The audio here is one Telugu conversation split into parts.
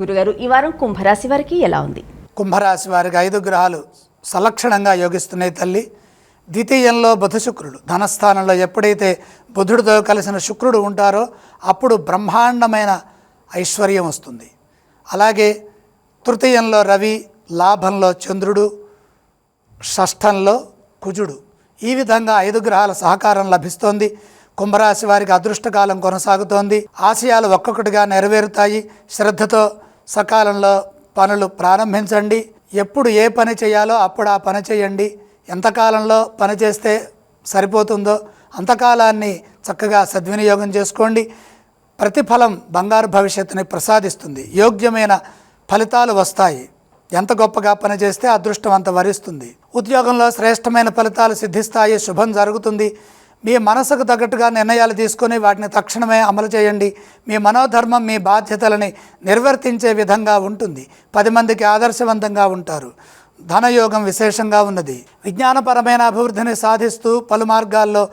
గురుగారు ఈ వారం కుంభరాశి వారికి ఎలా ఉంది? కుంభరాశి వారికి ఐదు గ్రహాలు సలక్షణంగా యోగిస్తున్నాయి తల్లి. ద్వితీయంలో బుధ శుక్రుడు. ధనస్థానంలో ఎప్పుడైతే బుధుడితో కలిసిన శుక్రుడు ఉంటారో అప్పుడు బ్రహ్మాండమైన ఐశ్వర్యం వస్తుంది. అలాగే తృతీయంలో రవి లాభంలో చంద్రుడు షష్ఠంలో కుజుడు. ఈ విధంగా ఐదు గ్రహాల సహకారం లభిస్తోంది. కుంభరాశి వారికి అదృష్టకాలం కొనసాగుతోంది. ఆశయాలు ఒక్కొక్కటిగా నెరవేరుతాయి. శ్రద్ధతో సకాలంలో పనులు ప్రారంభించండి. ఎప్పుడు ఏ పని చేయాలో అప్పుడు ఆ పని చేయండి. ఎంతకాలంలో పని చేస్తే సరిపోతుందో అంతకాలాన్ని చక్కగా సద్వినియోగం చేసుకోండి. ప్రతిఫలం బంగారు భవిష్యత్తుని ప్రసాదిస్తుంది. యోగ్యమైన ఫలితాలు వస్తాయి. ఎంత గొప్పగా పనిచేస్తే అదృష్టం అంత వరిస్తుంది. ఉద్యోగంలో శ్రేష్టమైన ఫలితాలు సిద్ధిస్తాయి. శుభం జరుగుతుంది. మీ మనసుకు తగ్గట్టుగా నిర్ణయాలు తీసుకొని వాటిని తక్షణమే అమలు చేయండి. మీ మనోధర్మం మీ బాధ్యతలని నిర్వర్తించే విధంగా ఉంటుంది. పది మందికి ఆదర్శవంతంగా ఉంటారు. ధనయోగం విశేషంగా ఉన్నది. విజ్ఞానపరమైన అభివృద్ధిని సాధిస్తూ పలు మార్గాల్లో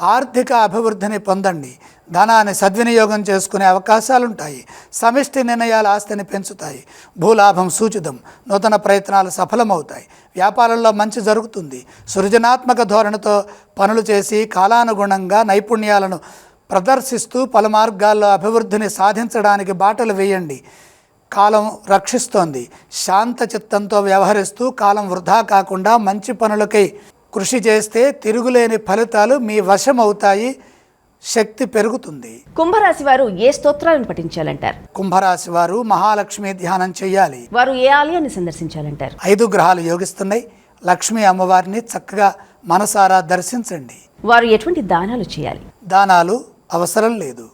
ఆర్థిక అభివృద్ధిని పొందండి. ధనాన్ని సద్వినియోగం చేసుకునే అవకాశాలుంటాయి. సమిష్టి నిర్ణయాలు ఆస్తిని పెంచుతాయి. భూలాభం సూచితం. నూతన ప్రయత్నాలు సఫలమవుతాయి. వ్యాపారంలో మంచి జరుగుతుంది. సృజనాత్మక ధోరణితో పనులు చేసి కాలానుగుణంగా నైపుణ్యాలను ప్రదర్శిస్తూ పలు మార్గాల్లో అభివృద్ధిని సాధించడానికి బాటలు వేయండి. కాలం రక్షిస్తోంది. శాంత చిత్తంతో వ్యవహరిస్తూ కాలం వృధా కాకుండా మంచి పనులకై కృషి చేస్తే తిరుగులేని ఫలితాలు మీ వశం అవుతాయి శక్తి పెరుగుతుంది. కుంభరాశి వారు ఏ స్తోత్రాలను పఠించాలంటారు? కుంభరాశి వారు మహాలక్ష్మి ధ్యానం చేయాలి. వారు ఏ ఆలయాన్ని సందర్శించాలంటారు? ఐదు గ్రహాలు యోగిస్తున్నాయి. లక్ష్మీ అమ్మవారిని చక్కగా మనసారా దర్శించండి. వారు ఎటువంటి దానాలు చేయాలి? దానాలు అవసరం లేదు.